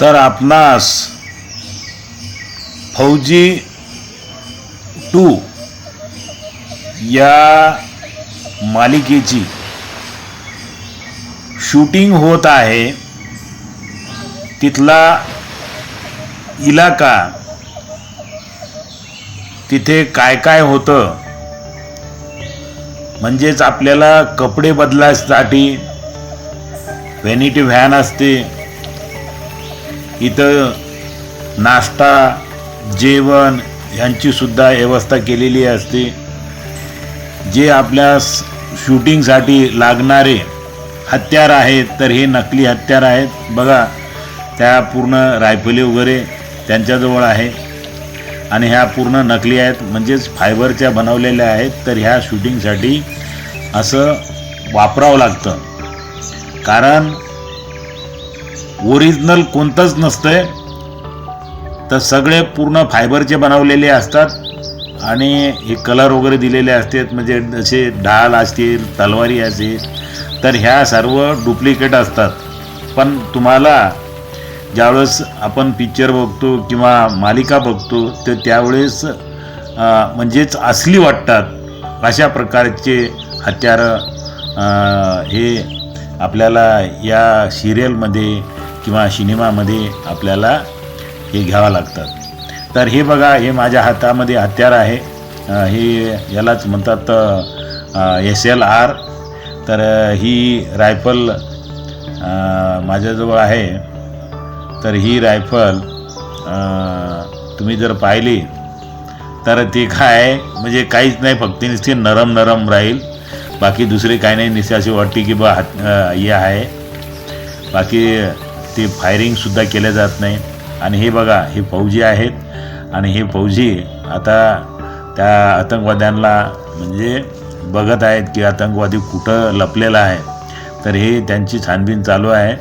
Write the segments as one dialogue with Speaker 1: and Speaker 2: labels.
Speaker 1: तर आपणास फौजी टू या मालिकेची शूटिंग होत आहे. तिथला इलाका तिथे काय काय होतं म्हणजेच आपल्याला कपडे बदलायसाठी व्हॅनिटी व्हॅन असते इथं नाश्ता जेवण यांची सुद्धा व्यवस्था केलेली असते. जे आपल्या शूटिंगसाठी लागणारे हत्यार आहेत तर हे नकली हत्यार आहेत. बघा त्या पूर्ण रायफली वगैरे त्यांच्याजवळ आहे. आणि ह्या पूर्ण नकली आहेत म्हणजेच फायबरच्या बनवलेल्या आहेत. तर ह्या शूटिंगसाठी असं वापरावं लागतं. कारण ओरिजिनल कोणतंच नसतंय. तर सगळे पूर्ण फायबरचे बनवलेले असतात. आणि हे कलर वगैरे दिलेले असतात. म्हणजे जसे ढाल असतील तलवारी असेल तर ह्या सर्व डुप्लिकेट असतात. पण तुम्हाला ज्यावेळेस आपण पिक्चर बघतो किंवा मालिका बघतो तर त्यावेळेस म्हणजेच असली वाटतात. अशा प्रकारचे हत्यारं हे आपल्याला या सिरियलमध्ये किंवा सिनेमामध्ये आपल्याला हे घ्यावं लागतात तर हे बघा हे माझ्या हातामध्ये हत्यार आहे. हे यालाच म्हणतात एस एल आर. तर ही रायफल माझ्याजवळ आहे. तर ही रायफल तुम्ही जर पाहिली तर ते काय म्हणजे काहीच नाही फक्त नुसते नरम नरम राहील. बाकी दुसरे काही नाही नुसते असे वाटते की बा हात हे आहे. बाकी ते फायरिंगसुद्धा केलं जात नाही. आणि हे बघा हे फौजी आहेत. आणि हे फौजी आता त्या आतंकवाद्यांना म्हणजे बघत आहेत की आतंकवादी कुठं लपलेला आहे. तर हे त्यांची छानबीन चालू आहे.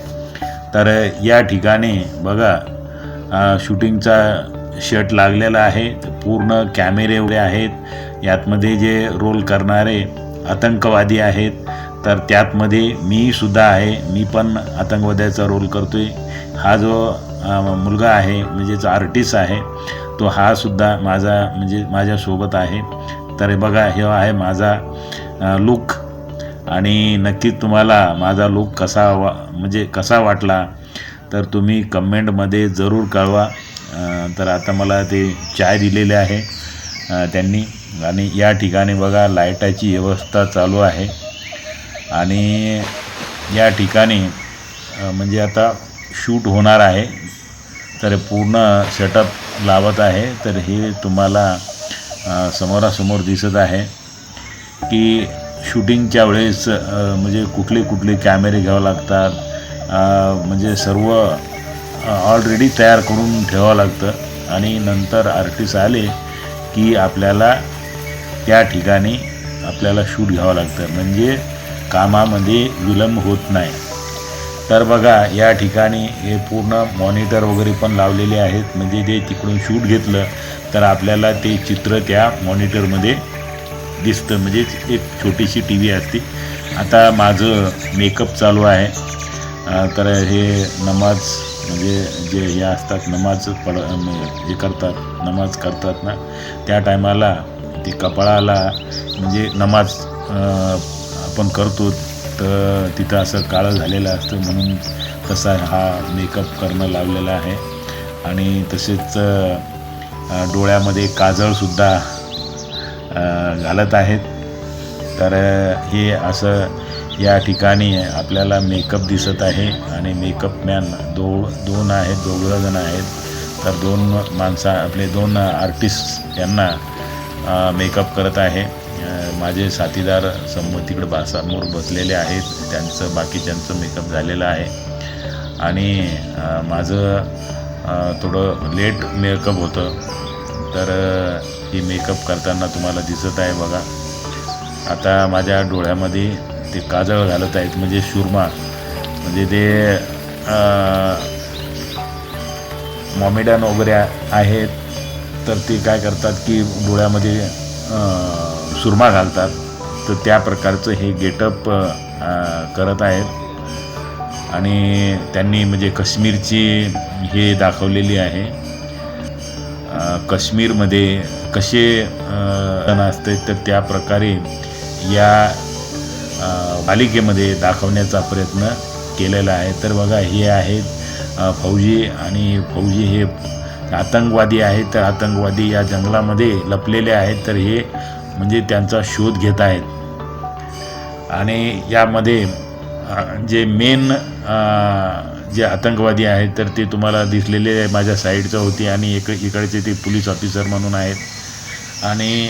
Speaker 1: तर या ठिकाणी बघा शूटिंगचा शर्ट लागलेला आहे. पूर्ण कॅमेरे एवढे आहेत. यातमध्ये जे रोल करणारे आतंकवादी आहेत. तर त्यातमध्ये मीसुद्धा आहे. मी पण आतंकवाद्याचा रोल करतो आहे हा जो मुलगा आहे म्हणजेच आर्टिस्ट आहे तो हा सुद्धा माझा म्हणजे माझ्यासोबत आहे. तर बघा हे आहे माझा लुक आणि नक्कीच तुम्हाला माझा लुक कसा वा म्हणजे कसा वाटला तर तुम्ही कमेंटमध्ये जरूर कळवा. तर आता मला ते चाय दिलेले आहे त्यांनी. आणि या ठिकाणी बघा लाईटाची व्यवस्था चालू आहे. आणि या ठिकाणी म्हणजे आता शूट होणार आहे. तर पूर्ण सेटअप लावत आहे. तर हे तुम्हाला समोरासमोर दिसत आहे की शूटिंगच्या वेळेस म्हणजे कुठले कुठले कॅमेरे घ्यावे लागतात. म्हणजे सर्व ऑलरेडी तयार करून ठेवावं लागतं. आणि नंतर आर्टिस्ट आले की आपल्याला त्या ठिकाणी आपल्याला शूट घ्यावं लागतं. म्हणजे कामामध्ये विलंब होत नाही. तर बघा या ठिकाणी हे पूर्ण मॉनिटर वगैरे पण लावलेले आहेत. म्हणजे जे तिकडून शूट घेतलं तर आपल्याला ते चित्र त्या मॉनिटरमध्ये दिसतं. म्हणजे एक छोटीशी टी व्ही असते. आता माझं मेकअप चालू आहे. तर हे नमाज म्हणजे जे हे असतात नमाज पड हे करतात नमाज करतात ना त्या टायमाला ते कपाळाला म्हणजे नमाज आपण करतो तर तिथं असं काळं झालेलं असतं म्हणून तसा हा मेकअप करणं लावलेला आहे. आणि तसेच डोळ्यामध्ये काजळसुद्धा घालत आहेत. तर हे असं या ठिकाणी आपल्याला मेकअप दिसत आहे. आणि मेकअप मॅन दो दोन आहेत दोघंजण आहेत. तर दोन माणसं आपले दोन आर्टिस्ट यांना मेकअप करत आहे. माझे साथीदार समोर तिकडे बा समोर बसलेले आहेत. त्यांचं बाकीच्यांचं मेकअप झालेलं आहे. आणि माझं थोडं लेट मेकअप होतं. तर ही मेकअप करताना तुम्हाला दिसत आहे बघा. आता माझ्या डोळ्यामध्ये ते काजळ घालत आहेत. म्हणजे शुरमा म्हणजे ते मॉमेडन वगैरे आहेत. तर ते काय करतात की डोळ्यामध्ये सुरमा घालतात. तर त्या प्रकारचं हे गेटअप करत आहेत. आणि त्यांनी म्हणजे काश्मीरची हे दाखवलेली आहे. काश्मीरमध्ये कसे सण असते तर त्या प्रकारे या मालिकेमध्ये दाखवण्याचा प्रयत्न केलेला आहे. तर बघा हे आहेत फौजी आणि फौजी हे आतंकवादी आहेत. तर आतंकवादी या जंगलामध्ये लपलेले आहेत. तर हे म्हणजे त्यांचा शोध घेत आहेत. आणि यामध्ये जे मेन जे आतंकवादी आहेत तर ते तुम्हाला दिसलेले माझ्या साईडचं होते आणि एक इकडचे ते पोलीस ऑफिसर म्हणून आहेत. आणि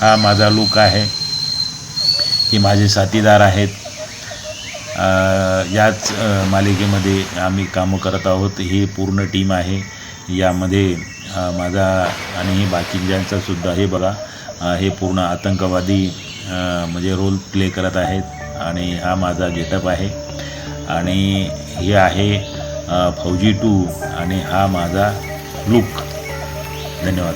Speaker 1: हा माझा लुक आहे. हे माझे साथीदार आहेत. याच मालिकेमध्ये आम्ही कामं करत आहोत. ही पूर्ण टीम आहे. यामध्ये माझा आणि बाकीच्यांचासुद्धा सुद्धा हे बघा हे पूर्ण आतंकवादी म्हणजे रोल प्ले करत आहेत आणि हा माझा गेटअप आहे. आणि हे आहे फौजी टू आणि हा माझा लुक धन्यवाद.